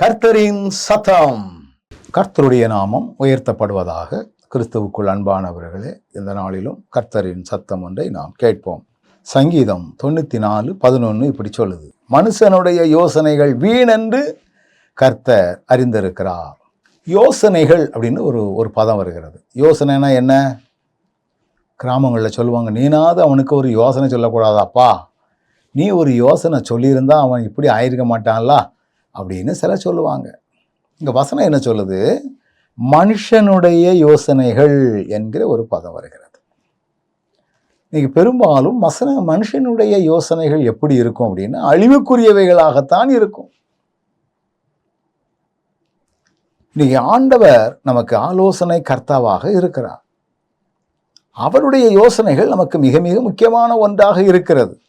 கர்த்தரின் சத்தம். கர்த்தருடைய நாமம் உயர்த்தப்படுவதாக கிறிஸ்துவுக்குள் அன்பானவர்களே இந்த நாளிலும் கர்த்தரின் சத்தம் ஒன்றை நாம் கேட்போம். சங்கீதம் தொண்ணூற்றி நாலு பதினொன்று இப்படி சொல்லுது. மனுஷனுடைய யோசனைகள் வீணென்று கர்த்தர் அறிந்திருக்கிறார். யோசனைகள் அப்படின்னு ஒரு ஒரு பதம் வருகிறது. யோசனைனா என்ன? கிராமங்களில் சொல்லுவாங்க நீனாவது அவனுக்கு ஒரு யோசனை சொல்லக்கூடாதாப்பா. நீ ஒரு யோசனை சொல்லியிருந்தா அவன் இப்படி ஆயிருக்க மாட்டான்ல. அப்படின்னு சிலர் சொல்லுவாங்க. இங்கே வசனம் என்ன சொல்லுது? மனுஷனுடைய யோசனைகள் என்கிற ஒரு பதம் வருகிறது. இன்னைக்கு பெரும்பாலும் மசன மனுஷனுடைய யோசனைகள் எப்படி இருக்கும் அப்படின்னா அழிவுக்குரியவைகளாகத்தான் இருக்கும். இன்னைக்கு ஆண்டவர் நமக்கு ஆலோசனை கர்த்தாவாக இருக்கிறார். அவருடைய யோசனைகள் நமக்கு மிக மிக முக்கியமான ஒன்றாக இருக்கிறது.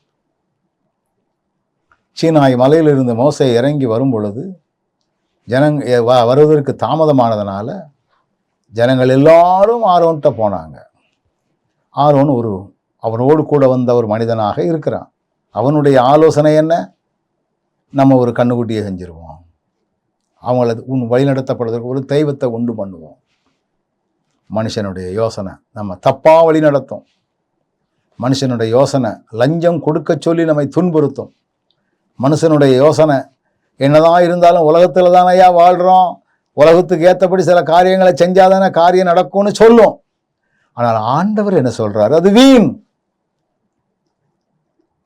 சீனாய் மலையிலிருந்து மோசை இறங்கி வரும் பொழுது ஜனங் வ- வருவதற்கு தாமதமானதுனால ஜனங்கள் எல்லாரும் ஆரோன்ட்ட போனாங்க. ஆரோன் ஒரு அவனோடு கூட வந்த ஒரு மனிதனாக இருக்கிறான். அவனுடைய ஆலோசனை என்ன? நம்ம ஒரு கண்ணுக்குட்டியை செஞ்சிருவோம். அவங்கள உன் வழிநடத்தப்படுறதுக்கு ஒரு தெய்வத்தை உண்டு பண்ணுவோம். மனுஷனுடைய யோசனை நம்ம தப்பாக வழி நடத்தும். மனுஷனுடைய யோசனை லஞ்சம் கொடுக்க சொல்லி நம்மை துன்புறுத்தும். மனுஷனுடைய யோசனை. என்னதான் இருந்தாலும் உலகத்தில் தானே ஐயா வாழ்கிறோம் உலகத்துக்கு ஏற்றபடி சில காரியங்களை செஞ்சாதானே காரியம் நடக்கும்னு சொல்லும். ஆனால் ஆண்டவர் என்ன சொல்றாரு? அது வீண்.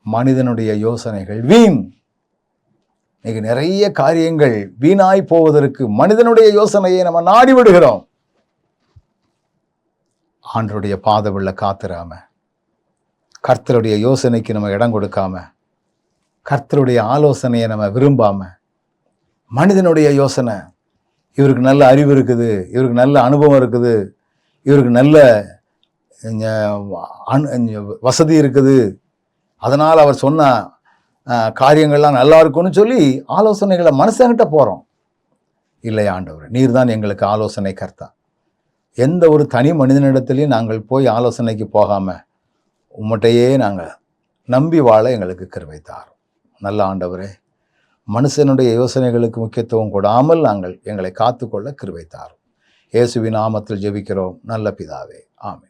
மனிதனுடைய யோசனைகள் வீண். இன்னைக்கு நிறைய காரியங்கள் வீணாய் போவதற்கு மனிதனுடைய யோசனையை நம்ம நாடி விடுகிறோம். ஆண்டருடைய பாதவில்ல காத்துறாம கர்த்தருடைய யோசனைக்கு நம்ம இடம் கொடுக்காம கர்த்தருடைய ஆலோசனையை நம்ம விரும்பாம மனிதனுடைய யோசனை இவருக்கு நல்ல அறிவு இருக்குது இவருக்கு நல்ல அனுபவம் இருக்குது இவருக்கு நல்ல அனு- வசதி இருக்குது. அதனால் அவர் சொன்ன காரியங்கள்லாம் நல்லா இருக்கும்னு சொல்லி ஆலோசனைகளை மனுஷங்கிட்ட போகிறோம் இல்லை ஆண்டவர் நீர் தான் எங்களுக்கு ஆலோசனை கர்த்தா. எந்த ஒரு தனி மனிதனிடத்துலையும் நாங்கள் போய் ஆலோசனைக்கு போகாமல் உம்மட்டையே நாங்கள் நம்பி வாழ எங்களுக்கு கருவை தாரோம். நல்ல ஆண்டவரே மனுஷனுடைய யோசனைகளுக்கு முக்கியத்துவம் கொடாமல் நாங்கள் எங்களை காத்துக்கொள்ள கிருபை தாரும். இயேசுவின் நாமத்தில் ஜெபிக்கிறோம். நல்ல பிதாவே. ஆமே